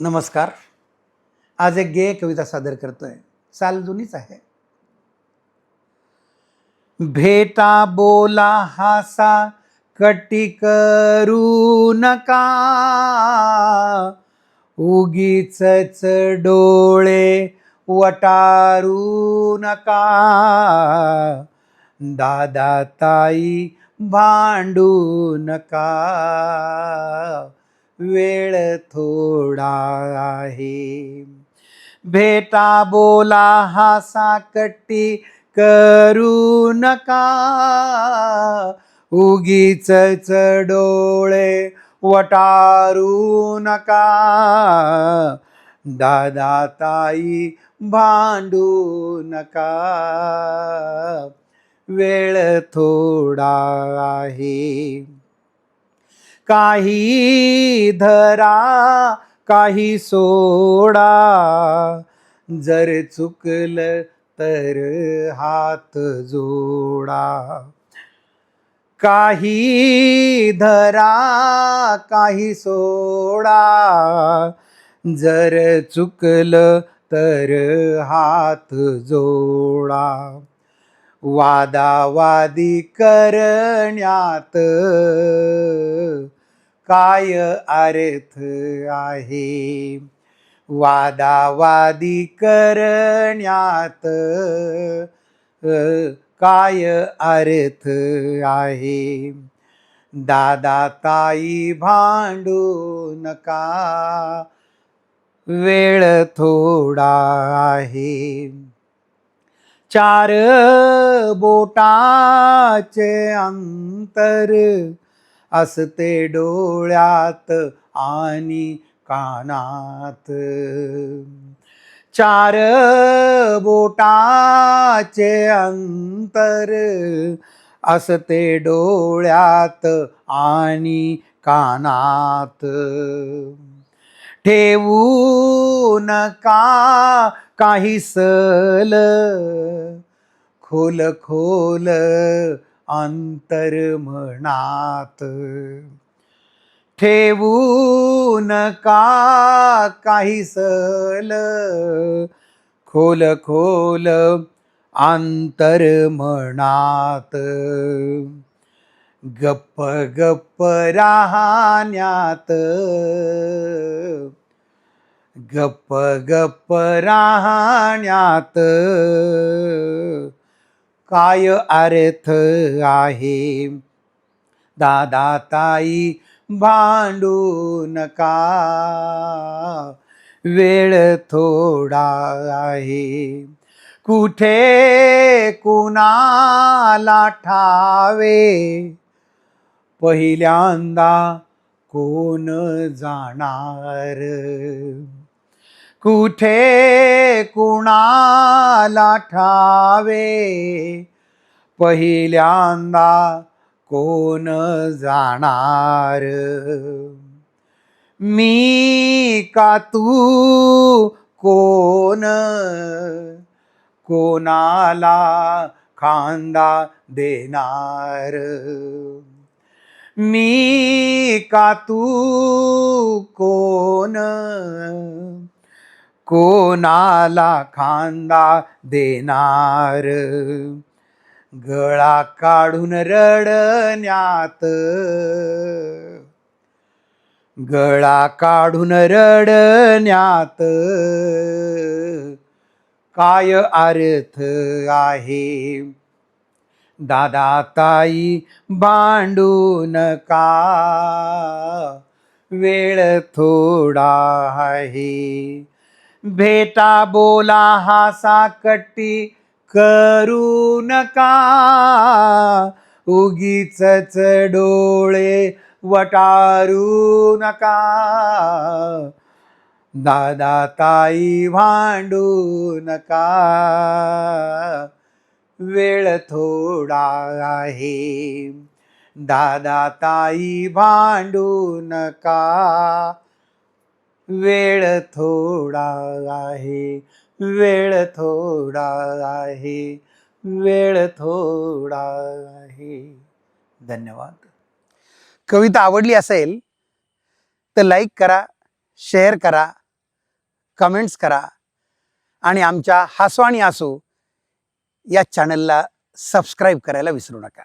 नमस्कार. आज एक गेय कविता सादर करतोय. चाल जुनीच आहे. भेटा बोला हासा कटी करू नका. उगीच डोळे वटारू नका. दादा ताई भांडू नका. वेळ थोडा आहे. भेटा बोला हासा कट्टी करू नका. उगीच डोळे वटारू नका. दादा ताई भांडू नका. वेळ थोडा आहे. काही धरा काही सोडा. जर चुकलं तर हात जोडा. काही धरा काही सोडा. जर चुकलं तर हात जोडा. वादावादी करण्यात काय अर्थ आहे? वादावादी करण्यात काय अर्थ आहे? दादा ताई भांडू नका वेळ थोडा आहे. चार बोटाचे अंतर असते डोळ्यात आणि कानात. चार बोटाचे अंतर असते डोळ्यात आणि कानात. ठेवू नका काही सल खोल खोल अंतर ठेवून ठेवू काही सल. खोल खोल अंतर म्हणात गप्प गप्प राहण्यात. गप्प गप्प राहण्यात. काय अर्थ आहे? दादा ताई भांडू नका. वेळ थोडा आहे. कुठे कुणाला ठावे? पहिल्यांदा कोण जाणार? कुठे कुणाला ठावे? पहिल्यांदा कोण जाणार? मी का तू? कोण? कोणाला खांदा देणार? मी का तू? कोण? कोणाला खांदा देणार? गळा काढून रडण्यात. गळा काढून रडण्यात. काय अर्थ आहे? दादा ताई भांडू नका. वेळ थोडा आहे. भेटा बोला हासा कट्टी करू नका उगीच डोळे वटारू नका. दादा ताई भांडू नका. वेळ थोडा आहे. दादा ताई भांडू नका. वेळ थोडा आहे वेळ थोडा आहे वेळ थोडा आहे. धन्यवाद. कविता आवडली असेल तर लाईक करा शेअर करा कमेंट्स करा आणि आमच्या हसो आणि या चॅनलला सबस्क्राईब करायला विसरू नका.